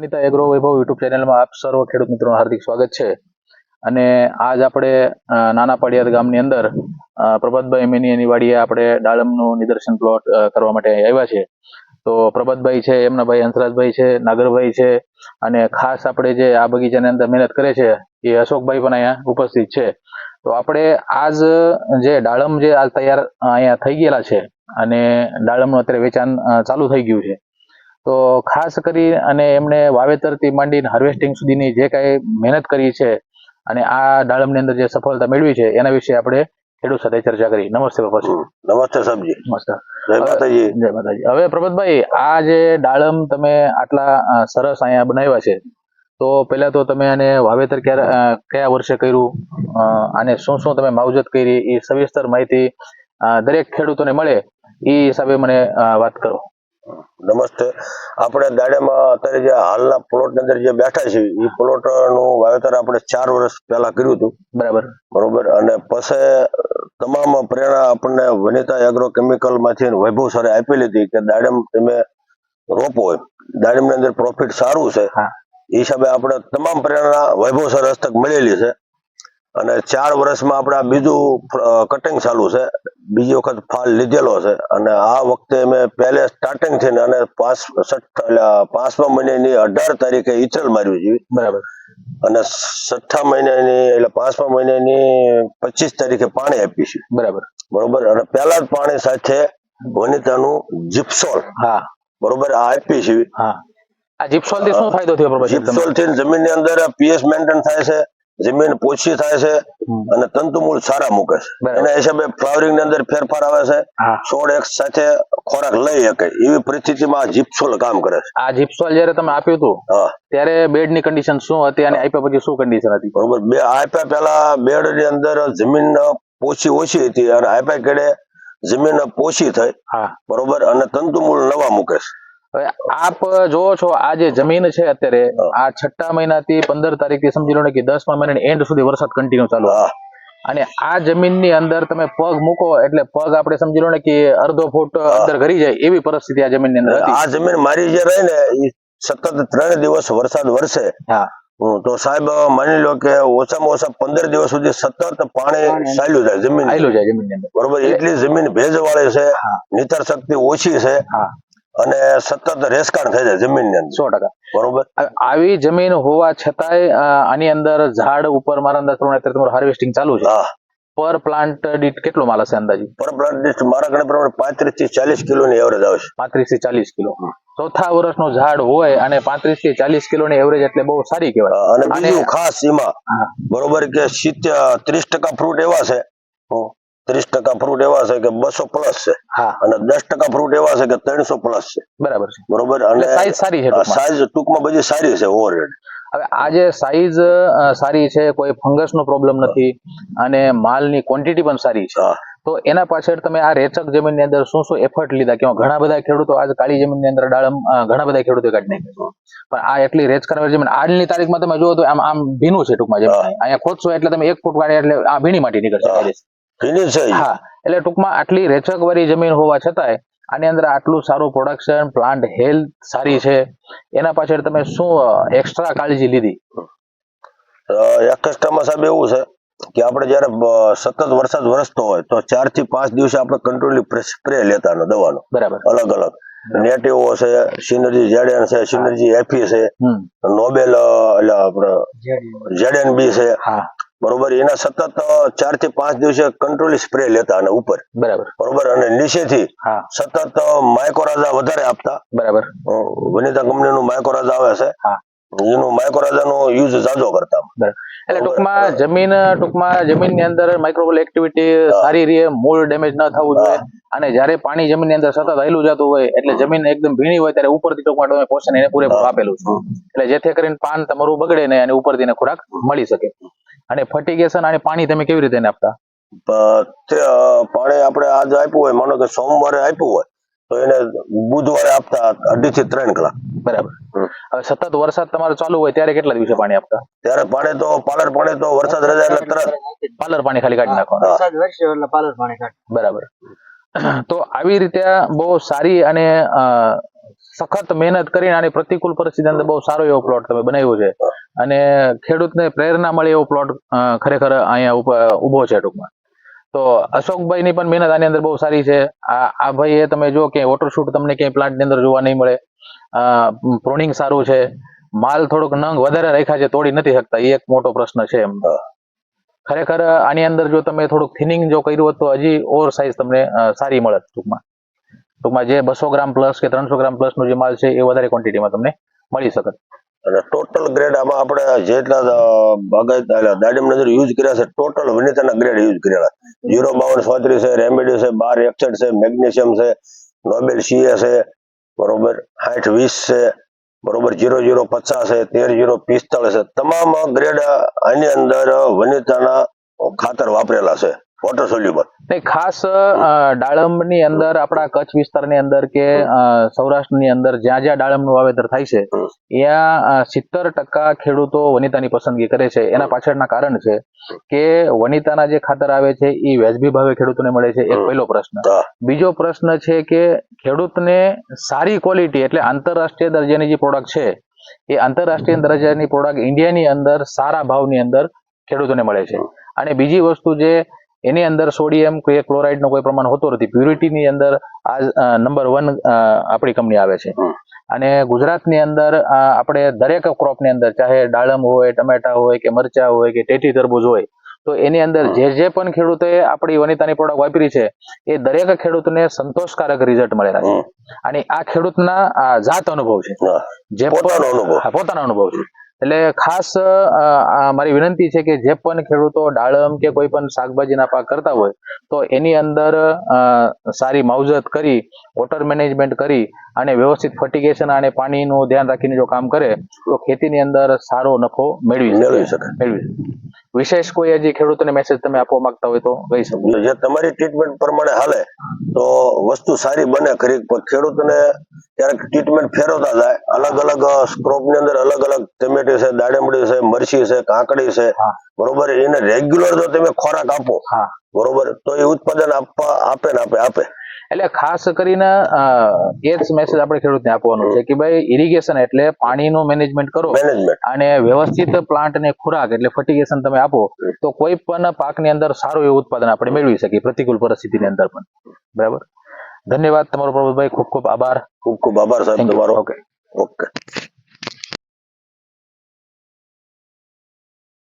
Vanita agro વૈભવ YouTube ચેનલમાં આપ સર્વ ખેડૂત મિત્રોનું હાર્દિક સ્વાગત છે. અને આજ આપણે નાના પાડિયાદ ગામની અંદર પ્રભાતભાઈ મેનીની વાડીએ આપણે દાડમનું નિદર્શન પ્લોટ કરવા માટે આવ્યા છે તો પ્રભાતભાઈ છે, એમના ભાઈ હંસરાજભાઈ છે, નાગરભાઈ છે, અને ખાસ આપણે જે આ બગીચાની અંદર મહેનત કરે છે, એ અશોકભાઈ પણ અહીંયા ઉપસ્થિત છે. તો આપણે આજ જે દાડમ જે આજ તૈયાર અહીંયા થઈ ગયેલા છે, અને દાડમનું અત્યારે વેચાણ ચાલુ થઈ ગયું છે. તો ખાસ કરી અને એમણે વાવેતરથી માંડીને હાર્વેસ્ટિંગ સુધીની જે કાંઈ મહેનત કરી છે અને આ દાડમની અંદર જે સફળતા મેળવી છે એના વિશે આપણે ખેડૂત સાથે ચર્ચા કરી. નમસ્તે પ્રભાજી નમસ્તે સાહેબજી. નમસ્તે. હવે પ્રભાતભાઈ આ જે દાડમ તમે આટલા સરસ અહીંયા બનાવ્યા છે તો પહેલા તો તમે આને વાવેતર ક્યારે કયા વર્ષે કર્યું? અને શું શું તમે માવજત કરી? એ સવિસ્તર માહિતી દરેક ખેડૂતોને મળે એ હિસાબે મને વાત કરો. નમસ્તે. આપણે દાડેમાં અત્યારે જે હાલના પ્લોટની અંદર જે બેઠા છીએ એ પ્લોટનું વાવેતર આપણે ચાર વર્ષ પહેલા કર્યું હતું. બરાબર. બરોબર? અને પછી તમામ પ્રેરણા આપણને વનિતા એગ્રો કેમિકલમાંથી વૈભવ સરે આપેલી હતી કે દાડમ તમે રોપો દાડમની અંદર પ્રોફિટ સારું છે. એ હિસાબે આપણે તમામ પ્રેરણા વૈભવ સર હસ્તક મળેલી છે. અને ચાર વર્ષમાં આપણે બીજું કટિંગ ચાલુ છે. બીજી વખત ફાલ લીધેલો છે. અને આ વખતે મેં પહેલે સ્ટાર્ટિંગ છે ને અને પાંચ એટલે પાંચમા મહિનાની અઢાર તારીખે ઈચલ માર્યું છે. બરાબર. અને છઠ્ઠા મહિનાની એટલે પાંચમા મહિનાની પચીસ તારીખે પાણી આપીશું. બરાબર. બરોબર? અને પહેલા જ પાણી સાથે વનિતાનું જીપ્સોલ હા. બરોબર? આ આપી છે હા. આ જીપ્સોલથી શું ફાયદો થયો જીપ્સોલથી જમીનની અંદર પીએચ મેન્ટેન થાય છે. જમીન પોછી થાય છે અને તંતુમૂળ સારા મૂકે છે. એના હિસાબે ફ્લાવરિંગની અંદર ફેરફાર આવે છે. છોડ એક સાથે ખોરાક લઈ શકે. એવી પરિસ્થિતિમાં આ જીપ્સોલ કામ કરે છે. આ જીપ્સોલ જયારે તમે આપ્યું હતું ત્યારે બેડની કન્ડિશન શું હતી અને આપ્યા પછી શું કન્ડિશન હતી? બરોબર. બે આપ્યા પેલા બેડની અંદર જમીન પોછી ઓછી હતી અને આપ્યા કેડે જમીન પોછી થઈ. બરોબર. અને તંતુમૂળ નવા મૂકે છે. આપ જોવો છો આ જે જમીન છે અત્યારે આ છઠ્ઠા મહિનાથી પંદર તારીખથી સમજી લો ને કે દસમા મહિના એન્ડ સુધી વરસાદ કન્ટિન્યુ ચાલુ અને આ જમીનની અંદર તમે પગ મૂકો એટલે પગ આપણે સમજી લો ને કે અડધો ફૂટ અંદર ઘરી જાય એવી પરિસ્થિતિ આ જમીનની અંદર આ જમીન મારી જે રહી ને એ સતત ત્રણ દિવસ વરસાદ વરસે. હા. તો સાહેબ માની લો કે ઓછામાં ઓછા પંદર દિવસ સુધી સતત પાણી ચાલ્યું જાય જમીન આયલું જાય જમીન બરોબર એટલી જમીન ભેજવાળી છે. નિતર શક્તિ ઓછી છે. અને સતત રેસકાણ થઈ જાય જમીનની અંદર. સો ટકા. બરોબર? આવી જમીન હોવા છતાંય આની અંદર ઝાડ ઉપર મારા અંદાજ પ્રમાણે અત્યારે તમારું હાર્વેસ્ટિંગ ચાલુ છે. પર પ્લાન્ટ દીઠ કેટલો માલ હશે અંદાજી? પર પ્લાન્ટ દીઠ મારા ગણે પ્રમાણે પાંત્રીસથી ચાલીસ કિલો ની એવરેજ આવશે પાંત્રીસથી ચાલીસ કિલો. ચોથા વર્ષનું ઝાડ હોય અને પાંત્રીસથી ચાલીસ કિલો ની એવરેજ એટલે બહુ સારી કહેવાય. અને અને- બીજું ખાસ એમાં બરોબર કે સિત્તેર ત્રીસ ટકા ફ્રૂટ એવા છે. ત્રીસ ટકા ફ્રૂટ એવા છે કે બસો પ્લસ છે. અને દસ ટકા ફ્રૂટ એવા છે કે ત્રણસો પ્લસ છે. બરાબર છે. બરોબર? અને સાઈઝ સારી છે ટૂંકમાં. સાઈઝ ટૂંકમાં બધી સારી છે ઓવરહેડ હવે આ જે સાઈઝ સારી છે કોઈ ફંગસ નો પ્રોબ્લેમ નથી અને માલની ક્વોન્ટિટી પણ સારી છે. તો એના પાછળ તમે આ રેચક જમીનની અંદર શું શું એફર્ટ લીધા? કે ઘણા બધા ખેડૂતો આજ કાળી જમીનની અંદર ડાળમ ઘણા બધા ખેડૂતો કાઢી નાખે પણ આ એટલી રેચ કરવા જમીન આજની તારીખમાં તમે જુઓ તો આમ આમ ભીનું છે ટૂંકમાં જમીન. અહીંયા ખોદશો એટલે તમે એક ફૂટ કાઢે એટલે આ ભીની માટી નીકળશે હા. એટલે ટૂંકમાં આટલી રેચક વાળી જમીન હોવા છતાંય આની અંદર આટલું સારું પ્રોડક્શન પ્લાન્ટ હેલ્થ સારી છે. એના પાછળ તમે શું એક્સ્ટ્રા કાળજી લીધી? એક્સ્ટ્રામાં સાહેબ એવું છે કે આપણે જયારે સતત વરસાદ વરસતો હોય તો ચારથી પાંચ દિવસે આપણે કંટ્રોલ સ્પ્રે લેતાનો દવાનો. બરાબર. અલગ અલગ. નેટિવો છે સિનર્જી જેડેન છે સિનર્જી એફી છે નોબેલ એટલે આપણે જેડેન બી છે. હા. બરોબર એના સતત ચારથી પાંચ દિવસે કંટ્રોલ સ્પ્રે લેતા અને ઉપર. બરાબર. બરોબર અને નીચેથી સતત માઇકોરાઝા વધારે આપતા. બરાબર. વનિતા કંપનીનું માઇકોરાઝા આવે છે. એનું માઇકોરાઝાનો યુઝ જાજો કરતા. એટલે ટૂંકમાં જમીન ટૂંકમાં જમીનની અંદર માઇક્રોબલ એક્ટિવિટી સારી રહે મૂળ ડેમેજ ન થવું જોઈએ. અને જ્યારે પાણી જમીનની અંદર સતત હલું જતું હોય એટલે જમીન એકદમ ભીણી હોય ત્યારે ઉપરથી ટૂંકમાં તમે પોષણ એને પૂરેપૂરું આપેલું છે. એટલે જેથી કરીને પાન તમારું બગડે નહીં અને ઉપરથી ખોરાક મળી શકે. અને ફર્ટિગેશન અને પાણી તમે કેવી રીતે આપતા? પાણી આપણે આજે આપ્યું હોય માનો કે સોમવારે આપ્યું હોય તો એને બુધવારે આપતા અઢી થી ત્રણ કલાક બરાબર. હવે સતત વરસાદ તમારો ચાલુ હોય ત્યારે કેટલા દિવસે પાણી આપતા? ત્યારે પાણી તો પાલર પાણી તો વરસાદ રજા એટલે તરત. પાલર પાણી ખાલી કાઢી નાખવાનું. વરસાદ વરસે એટલે પાલર પાણી કાઢ બરાબર. તો આવી રીતે બહુ સારી અને અ, સખત મહેનત કરીને આની પ્રતિકૂળ પરિસ્થિતિ અંદર બહુ સારો એવો પ્લોટ તમે બનાવ્યો છે. અને ખેડૂતને પ્રેરણા મળે એવો પ્લોટ ખરેખર અહીંયા ઊભો છે ટૂંકમાં. તો અશોકભાઈ ની પણ મહેનત આની અંદર બહુ સારી છે. આ આ ભાઈ એ તમે જો કે વોટરશૂટ તમને ક્યાંય પ્લાન્ટની અંદર જોવા નહીં મળે. પ્રોનિંગ સારું છે. માલ થોડોક નંગ વધારે રાખ્યા છે તોડી નથી શકતા. એ એક મોટો પ્રશ્ન છે એમ. ખરેખર આની અંદર જો તમે થોડુંક થિનિંગ જો કર્યું હોત તો હજી ઓવર સાઇઝ તમને સારી મળત ટૂંકમાં. ટૂંકમાં જે બસો ગ્રામ પ્લસ કે ત્રણસો ગ્રામ પ્લસ નો જે માલ છે એ વધારે ક્વોન્ટિટીમાં તમને મળી શકે. અને ટોટલ ગ્રેડ આમાં આપણે જેટલા દાડમ નજર યુઝ કર્યા છે ટોટલ વનિતાના ગ્રેડ યુઝ કરેલા જીરો બાવન ચોત્રીસ છે રેમેડી છે, બાર એકસઠ છે મેગ્નેશિયમ છે નોબેલ સીએ છે, બરોબર સાઠ વીસ છે, બરોબર જીરો જીરો પચાસ છે, તેર જીરો પિસ્તાળીસ છે. તમામ ગ્રેડ આની અંદર વનિતાના ખાતર વાપરેલા છે. વોટર સોલ્યુબલ નહીં ખાસ દાડમની અંદર આપણા કચ્છ વિસ્તારની અંદર કે સૌરાષ્ટ્રની અંદર જ્યાં જ્યાં દાડમનું વાવેતર થાય છે ત્યાં સિત્તેર ટકા ખેડૂતો વનિતાની પસંદગી કરે છે. એના પાછળના કારણ છે કે વનિતાના જે ખાતર આવે છે એ વ્યાજબી ભાવે ખેડૂતોને મળે છે. એક પહેલો પ્રશ્ન. બીજો પ્રશ્ન છે કે ખેડૂતને સારી ક્વોલિટી એટલે આંતરરાષ્ટ્રીય દરજાની જે પ્રોડક્ટ છે એ આંતરરાષ્ટ્રીય દરજાની પ્રોડક્ટ ઇન્ડિયાની અંદર સારા ભાવની અંદર ખેડૂતોને મળે છે. અને બીજી વસ્તુ જે એની અંદર સોડિયમ કે ક્લોરાઇડ નો કોઈ પ્રમાણ હોતો નથી. પ્યુરિટીની અંદર આ નંબર વન આપણી કંપની આવે છે. અને ગુજરાતની અંદર આપણે દરેક ક્રોપની અંદર ચાહે દાડમ હોય ટમેટા હોય કે મરચા હોય કે ટેટી તરબૂજ હોય તો એની અંદર જે જે પણ ખેડૂતોએ આપણી વનિતાની પ્રોડક્ટ વાપરી છે એ દરેક ખેડૂતને સંતોષકારક રિઝલ્ટ મળેલા છે. અને આ ખેડૂતના જાત અનુભવ છે. જે પોતાનો અનુભવ છે. એટલે ખાસ મારી વિનંતી છે કે જે પણ ખેડૂતો દાડમ કે કોઈ પણ શાકભાજીના પાક કરતા હોય તો એની અંદર સારી માવજત કરી વોટર મેનેજમેન્ટ કરી અને વ્યવસ્થિત ફર્ટિગેશન અને પાણીનું ધ્યાન રાખીને જો કામ કરે તો ખેતીની અંદર સારો નફો મેળવી મેળવી શકે. મેળવી વિશેષ કોઈ હજી ખેડૂતોને મેસેજ તમે આપવા માંગતા હોય તો કહી શકો. જે તમારી ટ્રીટમેન્ટ પ્રમાણે હાલે તો વસ્તુ સારી બને ખરી પણ ખેડૂતને ક્યારેક ટ્રીટમેન્ટ ફેરવતા જાય. અલગ અલગ ક્રોપની અંદર અલગ અલગ ટમેટો છે દાડમડી છે મરચી છે કાકડી છે. બરોબર? એને રેગ્યુલર જો તમે ખોરાક આપો બરોબર? તો એ ઉત્પાદન આપવા આપે ને આપે આપે. એટલે ખાસ કરીને એ જ મેસેજ આપણે ખેડૂતને આપવાનું છે કે ભાઈ ઇરિગેશન એટલે પાણીનું મેનેજમેન્ટ કરો અને વ્યવસ્થિત પ્લાન્ટ ને ખોરાક એટલે ફર્ટિગેશન તમે આપો તો કોઈ પણ પાકની અંદર સારું એવું ઉત્પાદન આપણે મેળવી શકીએ પ્રતિકૂળ પરિસ્થિતિની અંદર પણ. બરાબર? ધન્યવાદ તમારો પ્રભુભાઈ. ખૂબ ખૂબ આભાર. ખૂબ ખૂબ આભાર સાહેબ તમારો. Okay okay